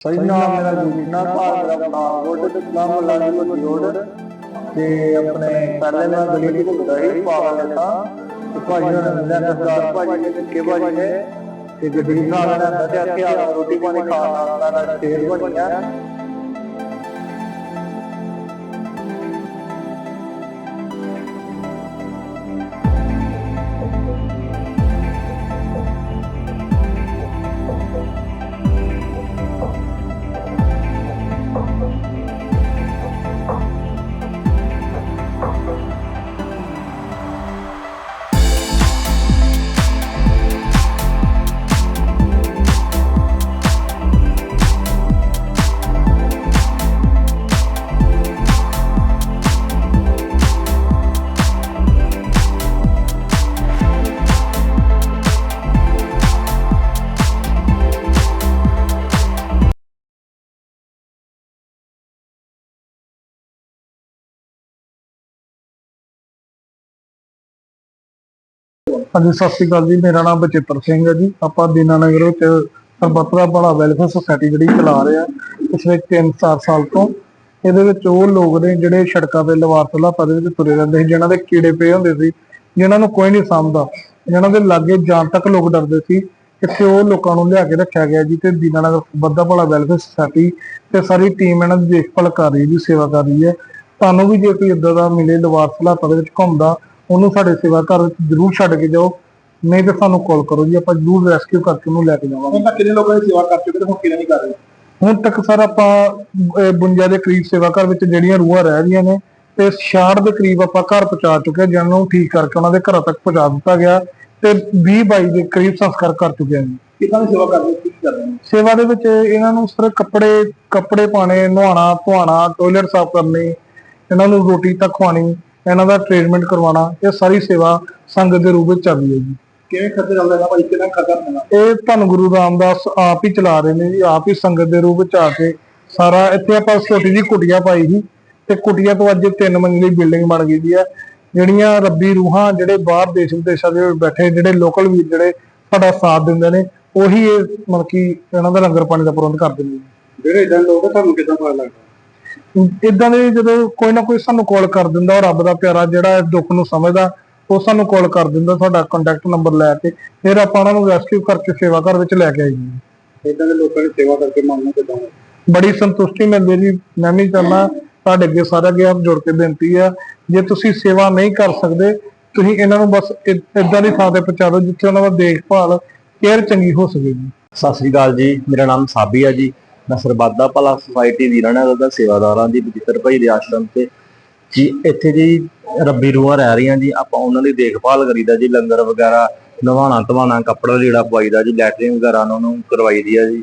ਸਹੀ ਮੇਰਾ ਜੁਗਨਾ ਭਾਗ ਦਾ ਨਾਮ ਰੋਡ ਨਾਮ ਲਾਲੀ ਵੱਡੀ ਰੋਡ ਤੇ ਆਪਣੇ ਪਹਿਲੇ ਮੈਂ ਗਲੀ ਵਿੱਚ ਹੁੰਦਾ ਸੀ ਪਾਗਲ ਤੇ ਭਾਜੀ ਨੇ ਮਿਲਿਆ ਸਰਦਾਰ ਭਾਜੀ ਨੇ ਕਿ ਭਾਜੀ ਨੇ, ਤੇ ਗੱਡੀ ਨਾਲ ਲੈਂਦਾ ਤੇ ਅੱਗੇ ਆ ਰੋਟੀ ਪਾਣੀ ਖਾਣ ਆਉਂਦਾ ਨਾਲ ਸ਼ੇਰ ਬਣਿਆ ਹਾਂਜੀ, ਸਤਿ ਸ਼੍ਰੀ ਅਕਾਲ ਜੀ। ਮੇਰਾ ਨਾਮ ਬਚਿੱਤਰ ਸਿੰਘ ਹੈ ਜੀ। ਆਪਾਂ ਦੀਨਾਨਗਰ ਵਿੱਚ ਸਰਬੱਤਰਾ ਭਲਾ ਵੈਲਫੇਅਰ ਸੁਸਾਇਟੀ ਜਿਹੜੀ ਚਲਾ ਰਹੇ ਆ ਪਿਛਲੇ 3-4 ਸਾਲ ਤੋਂ। ਇਹਦੇ ਵਿੱਚ ਉਹ ਲੋਕ ਨੇ ਜਿਹੜੇ ਸੜਕਾਂ ਤੇ ਲਵਾਰਸ ਲਾਪਾ ਦੇ ਵਿੱਚ ਤੁਰੇ ਰਹਿੰਦੇ ਸੀ, ਜਿਨ੍ਹਾਂ ਦੇ ਕੀੜੇ ਪਏ ਹੁੰਦੇ ਸੀ, ਜਿਨ੍ਹਾਂ ਨੂੰ ਕੋਈ ਨਹੀਂ ਸਮਝਦਾ ਜਿਨ੍ਹਾਂ ਦੇ ਲਾਗੇ ਜਾਣ ਤੱਕ ਲੋਕ ਡਰਦੇ ਸੀ। ਇੱਥੇ ਉਹ ਲੋਕਾਂ ਨੂੰ ਲਿਆ ਕੇ ਰੱਖਿਆ ਗਿਆ ਜੀ ਤੇ ਦੀਨਾਨਗਰ ਬੱਦਾ ਭਲਾ ਵੈਲਫੇਅਰ ਸੁਸਾਇਟੀ ਤੇ ਸਾਰੀ ਟੀਮ ਇਹਨਾਂ ਦੀ ਦੇਖਭਾਲ ਕਰ ਰਹੀ ਹੈ ਜੀ, ਸੇਵਾ ਕਰ ਰਹੀ ਹੈ। ਤੁਹਾਨੂੰ ਵੀ ਜੇ ਕੋਈ ਇਦਾਂ ਦਾ ਮਿਲੇ ਲਵਾਰਸ ਲਾਪਾ ਦੇ ਵਿੱਚ ਘੁੰਮਦਾ ਉਹਨੂੰ ਸਾਡੇ ਸੇਵਾ ਘਰ ਵਿੱਚ ਜ਼ਰੂਰ ਛੱਡ ਕੇ ਜਾਓ। ਨਹੀਂ ਤਾਂ ਸਾਨੂੰ ਕਾਲ ਕਰੋ ਜੀ ਆਪਾਂ ਜ਼ਰੂਰ ਰੈਸਕਿਊ ਕਰਕੇ ਉਹਨੂੰ ਲੈ ਕੇ ਜਾਵਾਂਗੇ। ਹੁਣ ਤੱਕ ਕਿੰਨੇ ਲੋਕਾਂ ਦੀ ਸੇਵਾ ਕਰ ਚੁੱਕੇ ਤੇ ਹੁਣ ਕਿਹਨੇ ਨਹੀਂ ਕਰ ਰਹੇ ਹੁਣ ਤੱਕ ਸਰ ਆਪਾਂ ਅਹ, 52 ਦੇ ਕਰੀਬ ਸੇਵਾ ਘਰ ਵਿੱਚ ਜਿਹੜੀਆਂ ਰੂਹਾਂ ਰਹਿ ਰਹੀਆਂ ਨੇ ਤੇ 66 ਦੇ ਕਰੀਬ ਆਪਾਂ ਘਰ ਪਹੁੰਚਾ ਚੁੱਕੇ ਜਿਨ੍ਹਾਂ ਨੂੰ ਠੀਕ ਕਰਕੇ ਉਹਨਾਂ ਦੇ ਘਰਾਂ ਤੱਕ ਪਹੁੰਚਾ ਦਿੱਤਾ ਗਿਆ ਤੇ 20 22 ਦੇ ਕਰੀਬ ਸੰਸਕਾਰ ਕਰ ਚੁੱਕੇ ਹਾਂ ਜੀ। ਕਿੰਨਾ ਦੀ ਸੇਵਾ ਕਰਦੇ ਕੀ ਕਰਦੇ ਸੇਵਾ ਦੇ ਵਿੱਚ ਇਹਨਾਂ ਨੂੰ ਸਿਰ ਕੱਪੜੇ ਕੱਪੜੇ ਪਾਣੇ ਨਹਾਉਣਾ ਧੋਣਾ ਟਾਇਲਟ ਸਾਫ਼ ਕਰਨੀ ਇਹਨਾਂ ਨੂੰ ਰੋਟੀ ਤੱਕ ਖਵਾਉਣੀ ਇਹਨਾਂ ਦਾ ਟ੍ਰੀਟਮੈਂਟ ਕਰਵਾਉਣਾ ਇਹ ਸਾਰੀ ਸੇਵਾ ਸੰਗਤ ਦੇ ਰੂਪ ਵਿੱਚ ਚੱਲ ਰਹੀ ਹੈ ਜੀ। ਕਿਵੇਂ ਖਰਚਾ ਚੱਲਦਾ ਹੈ ਭਾਈ ਕਿੰਨਾ ਖਰਚਾ ਹੁੰਦਾ ਇਹ ਧੰਨ ਗੁਰੂ ਰਾਮਦਾਸ ਆਪ ਹੀ ਚਲਾ ਰਹੇ ਨੇ ਜੀ ਆਪ ਹੀ ਸੰਗਤ ਦੇ ਰੂਪ ਵਿੱਚ ਆ ਕੇ ਸਾਰਾ ਇੱਥੇ ਆਪਾਂ ਛੋਟੀ ਜੀ ਕੁਟੀਆ ਪਾਈ ਸੀ ਤੇ ਕੁਟੀਆ ਤੋਂ ਅੱਜ ਤਿੰਨ ਮੰਜ਼ਲੀ ਬਿਲਡਿੰਗ ਬਣ ਗਈ ਦੀ ਆ। ਜਿਹੜੀਆਂ ਰੱਬੀ ਰੂਹਾਂ ਜਿਹੜੇ ਬਾਹਰ ਦੇਸ਼ ਵਿਦੇਸ਼ਾਂ ਦੇ ਬੈਠੇ ਜਿਹੜੇ ਲੋਕਲ ਵੀਰ ਜਿਹੜੇ ਸਾਡਾ ਸਾਥ ਦਿੰਦੇ ਨੇ ਉਹੀ ਇਹ ਮਤਲਬ ਕਿ ਇਹਨਾਂ ਦਾ ਲੰਗਰ ਪਾਣੀ ਦਾ ਪ੍ਰਬੰਧ ਕਰਦੇ ਨੇ ਜਿਹੜੇ ਇਦਾਂ ਲੋਕ ਤੁਹਾਨੂੰ ਕਿਦਾਂ ਪਤਾ ਲੱਗਦਾ? ਇਦਾਂ ਦੇ ਜਦੋਂ ਕੋਈ ਨਾ ਕੋਈ ਸਾਨੂੰ ਕਾਲ ਕਰ ਦਿੰਦਾ ਉਹ ਰੱਬ ਦਾ ਪਿਆਰਾ ਜਿਹੜਾ ਇਸ ਦੁੱਖ ਨੂੰ ਸਮਝਦਾ ਉਹ ਸਾਨੂੰ ਕਾਲ ਕਰ ਦਿੰਦਾ ਸਾਡਾ ਕੰਟੈਕਟ ਨੰਬਰ ਲੈ ਕੇ ਫਿਰ ਆਪਾਂ ਉਹਨਾਂ ਨੂੰ ਰੈਸਕਿਊ ਕਰਕੇ ਸੇਵਾ ਘਰ ਵਿੱਚ ਲੈ ਕੇ ਆਈਏ। ਇਦਾਂ ਦੇ ਲੋਕਾਂ ਦੀ ਸੇਵਾ ਕਰਕੇ ਮਨ ਨੂੰ ਕਿਦਾਂ ਬੜੀ ਸੰਤੁਸ਼ਟੀ ਮਿਲਦੀ ਜੀ। ਮੈਂ ਵੀ ਚਾਹੁੰਦਾ ਤੁਹਾਡੇ ਅੱਗੇ ਸਾਰਾ ਅੱਗੇ ਹੱਥ ਜੋੜ ਕੇ ਬੇਨਤੀ ਹੈ ਜੇ ਤੁਸੀਂ ਸੇਵਾ ਨਹੀਂ ਕਰ ਸਕਦੇ ਤੁਸੀਂ ਇਹਨਾਂ ਨੂੰ ਬਸ ਇਦਾਂ ਦੀ ਥਾਂ ਤੇ ਪਹੁੰਚਾ ਦਿਓ ਜਿੱਥੇ ਉਹਨਾਂ ਦਾ ਦੇਖਭਾਲ ਕੇਅਰ ਚੰਗੀ ਹੋ ਸਕੇ। ਜੀ ਸਤਿ ਸ੍ਰੀ ਅਕਾਲ ਜੀ। ਮੇਰਾ ਨਾਮ ਸਾਬੀ ਹੈ ਜੀ। ਮੈਂ ਸਰਬੱਤਾ ਭਲਾ ਸੁਸਾਇਟੀ ਵੀਰਾਨਗਰ ਦਾ ਸੇਵਾਦਾਰ ਹਾਂ ਜੀ ਬਜਿੱਤਰ ਭਾਈ ਦੇ ਆਸ਼ਰਮ ਤੇ। ਜੀ, ਇੱਥੇ ਜੀ ਰੱਬੀ ਰੂਹਾਂ ਰਹਿ ਰਹੀਆਂ ਜੀ, ਆਪਾਂ ਉਹਨਾਂ ਦੀ ਦੇਖਭਾਲ ਕਰੀਦਾ ਜੀ, ਲੰਗਰ ਵਗੈਰਾ ਨਵਾਣਾ ਧਵਾਣਾ ਕੱਪੜਾ ਲੀੜਾ ਪਵਾਈਦਾ ਜੀ, ਲੈਟਰਿੰਗ ਵਗੈਰਾ ਉਹਨਾਂ ਨੂੰ ਕਰਵਾਈ ਦੀ ਆ ਜੀ।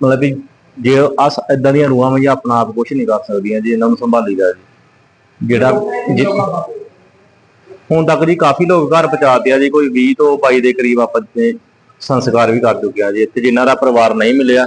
ਮਤਲਬ ਵੀ ਜੇ ਅਸ ਇਦਾਂ ਦੀਆਂ ਰੂਹਾਂ ਵੀ ਆਪਣਾ ਆਪ ਕੁਝ ਨਹੀਂ ਕਰ ਸਕਦੀਆਂ ਜੀ, ਇਹਨਾਂ ਨੂੰ ਸੰਭਾਲੀਦਾ ਜੀ। ਜਿਹੜਾ ਹੁਣ ਤੱਕ ਜੀ ਕਾਫੀ ਲੋਕ ਘਰ ਪਹੁੰਚਾਤੇ ਆ ਜੀ, ਕੋਈ 20 ਤੋਂ 22 ਦੇ ਕਰੀਬ ਆਪਾਂ ਸੰਸਕਾਰ ਵੀ ਕਰ ਚੁੱਕਿਆ ਜੀ। ਇੱਥੇ ਜਿਨ੍ਹਾਂ ਦਾ ਪਰਿਵਾਰ ਨਹੀਂ ਮਿਲਿਆ